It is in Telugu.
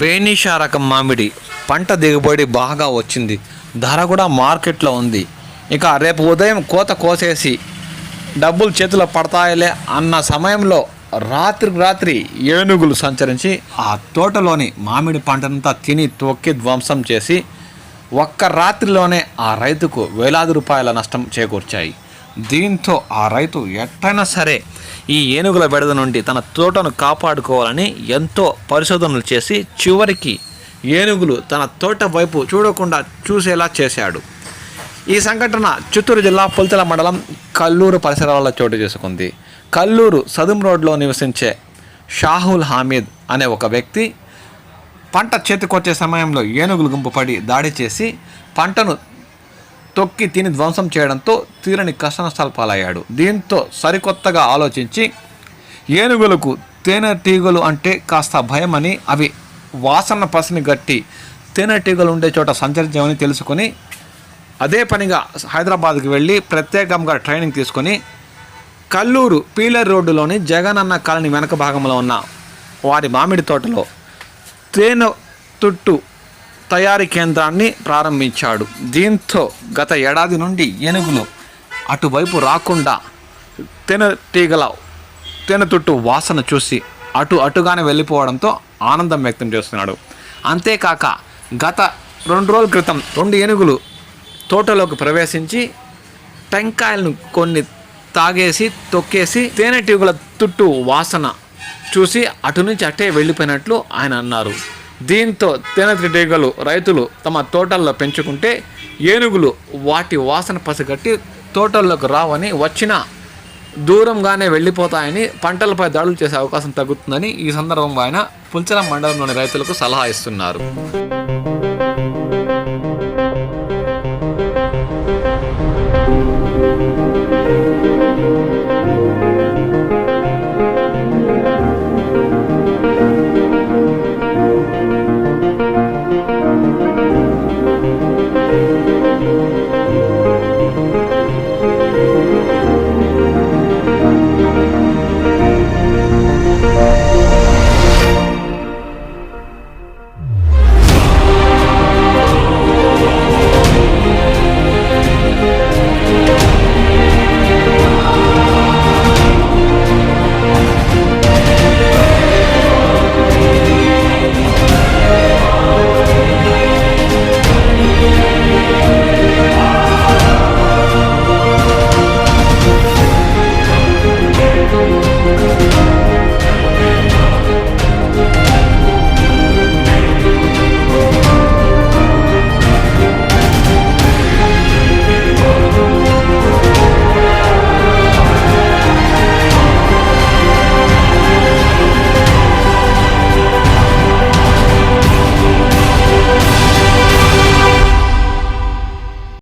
బేనిషా రకం మామిడి పంట దిగుబడి బాగా వచ్చింది. ధర కూడా మార్కెట్లో ఉంది. ఇక రేపు ఉదయం కోత కోసేసి డబ్బులు చేతిలో పడతాయిలే అన్న సమయంలో రాత్రికి రాత్రి ఏనుగులు సంచరించి ఆ తోటలోని మామిడి పంటనంతా తిని తొక్కి ధ్వంసం చేసి ఒక్క రాత్రిలోనే ఆ రైతుకు వేలాది రూపాయల నష్టం చేకూర్చాయి. దీంతో ఆ రైతు ఎట్టైనా సరే ఈ ఏనుగుల బెడద నుండి తన తోటను కాపాడుకోవాలని ఎంతో పరిశోధనలు చేసి చివరికి ఏనుగులు తన తోట వైపు చూడకుండా చూసేలా చేశాడు. ఈ సంఘటన చిత్తూరు జిల్లా పుల్తల మండలం కల్లూరు పరిసరాల్లో చోటు చేసుకుంది. కల్లూరు సదుం రోడ్లో నివసించే షాహుల్ హామీద్ అనే ఒక వ్యక్తి పంట చేతికొచ్చే సమయంలో ఏనుగులు గుంపు పడి దాడి చేసి పంటను తొక్కి తిని ధ్వంసం చేయడంతో తీరని కష్టనష్టాలు పాలయ్యాడు. దీంతో సరికొత్తగా ఆలోచించి ఏనుగులకు తేనెటీగలు అంటే కాస్త భయమని అవి వాసన పసిని గట్టి తేనెటీగలు ఉండే చోట సంచరించమని తెలుసుకొని అదే పనిగా హైదరాబాద్కి వెళ్ళి ప్రత్యేకంగా ట్రైనింగ్ తీసుకొని కల్లూరు పీలర్ రోడ్డులోని జగనన్న కాలనీ వెనక భాగంలో ఉన్న వారి మామిడి తోటలో తేనె తుట్టు తయారీ కేంద్రాన్ని ప్రారంభించాడు. దీంతో గత ఏడాది నుండి ఏనుగులు అటువైపు రాకుండా తేనెటీగల తేనెతుట్టు వాసన చూసి అటు అటుగానే వెళ్ళిపోవడంతో ఆనందం వ్యక్తం చేస్తున్నాడు. అంతేకాక గత రెండు రోజుల క్రితం రెండు ఏనుగులు తోటలోకి ప్రవేశించి టెంకాయలను కొన్ని తాగేసి తొక్కేసి తేనెటీగల తుట్టు వాసన చూసి అటు నుంచి అట్టే వెళ్ళిపోయినట్లు ఆయన అన్నారు. దీంతో తేనెటీగలు రైతులు తమ తోటల్లో పెంచుకుంటే ఏనుగులు వాటి వాసన పసిగట్టి తోటల్లోకి రావని వచ్చిన దూరంగానే వెళ్ళిపోతాయని పంటలపై దాడులు చేసే అవకాశం తగ్గుతుందని ఈ సందర్భంగా ఆయన పుల్చరం మండలంలోని రైతులకు సలహా ఇస్తున్నారు.